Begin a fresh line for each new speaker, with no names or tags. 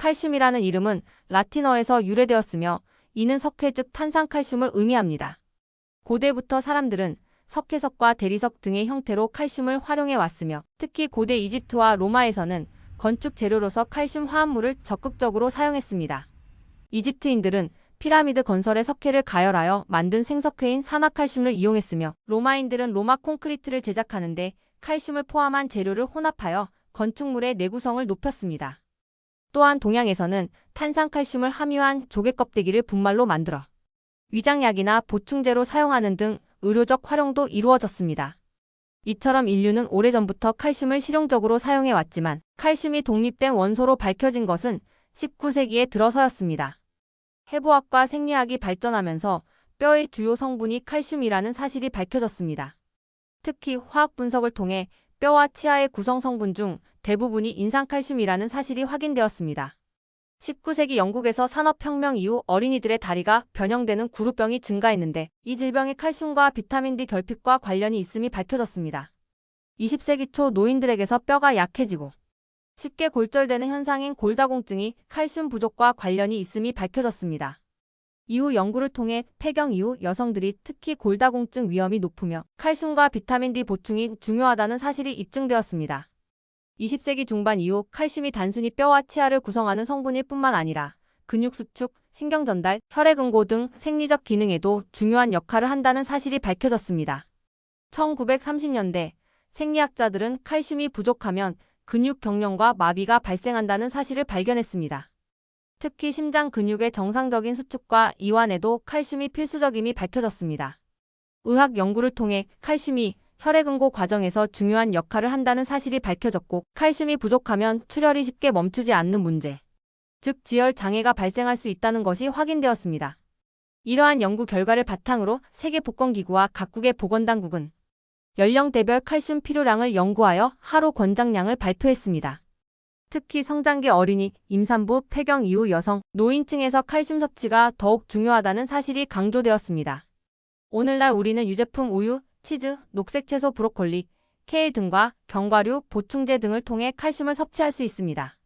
칼슘이라는 이름은 라틴어에서 유래되었으며 이는 석회 즉 탄산칼슘을 의미합니다. 고대부터 사람들은 석회석과 대리석 등의 형태로 칼슘을 활용해 왔으며 특히 고대 이집트와 로마에서는 건축 재료로서 칼슘 화합물을 적극적으로 사용했습니다. 이집트인들은 피라미드 건설에 석회를 가열하여 만든 생석회인 산화칼슘을 이용했으며 로마인들은 로마 콘크리트를 제작하는데 칼슘을 포함한 재료를 혼합하여 건축물의 내구성을 높였습니다. 또한 동양에서는 탄산칼슘을 함유한 조개 껍데기를 분말로 만들어 위장약이나 보충제로 사용하는 등 의료적 활용도 이루어졌습니다. 이처럼 인류는 오래전부터 칼슘을 실용적으로 사용해 왔지만 칼슘이 독립된 원소로 밝혀진 것은 19세기에 들어서였습니다. 해부학과 생리학이 발전하면서 뼈의 주요 성분이 칼슘이라는 사실이 밝혀졌습니다. 특히 화학 분석을 통해 뼈와 치아의 구성 성분 중 대부분이 인산칼슘이라는 사실이 확인되었습니다. 19세기 영국에서 산업혁명 이후 어린이들의 다리가 변형되는 구루병이 증가했는데 이 질병이 칼슘과 비타민 D 결핍과 관련이 있음이 밝혀졌습니다. 20세기 초 노인들에게서 뼈가 약해지고 쉽게 골절되는 현상인 골다공증이 칼슘 부족과 관련이 있음이 밝혀졌습니다. 이후 연구를 통해 폐경 이후 여성들이 특히 골다공증 위험이 높으며 칼슘과 비타민 D 보충이 중요하다는 사실이 입증되었습니다. 20세기 중반 이후 칼슘이 단순히 뼈와 치아를 구성하는 성분일 뿐만 아니라 근육 수축, 신경 전달, 혈액 응고 등 생리적 기능에도 중요한 역할을 한다는 사실이 밝혀졌습니다. 1930년대 생리학자들은 칼슘이 부족하면 근육 경련과 마비가 발생한다는 사실을 발견했습니다. 특히 심장 근육의 정상적인 수축과 이완에도 칼슘이 필수적임이 밝혀졌습니다. 의학 연구를 통해 칼슘이 혈액 응고 과정에서 중요한 역할을 한다는 사실이 밝혀졌고 칼슘이 부족하면 출혈이 쉽게 멈추지 않는 문제, 즉 지혈 장애가 발생할 수 있다는 것이 확인되었습니다. 이러한 연구 결과를 바탕으로 세계복권기구와 각국의 보건당국은 연령대별 칼슘 필요량을 연구하여 하루 권장량을 발표했습니다. 특히 성장기 어린이, 임산부, 폐경 이후 여성, 노인층에서 칼슘 섭취가 더욱 중요하다는 사실이 강조되었습니다. 오늘날 우리는 유제품 우유, 치즈, 녹색 채소 브로콜리, 케일 등과 견과류, 보충제 등을 통해 칼슘을 섭취할 수 있습니다.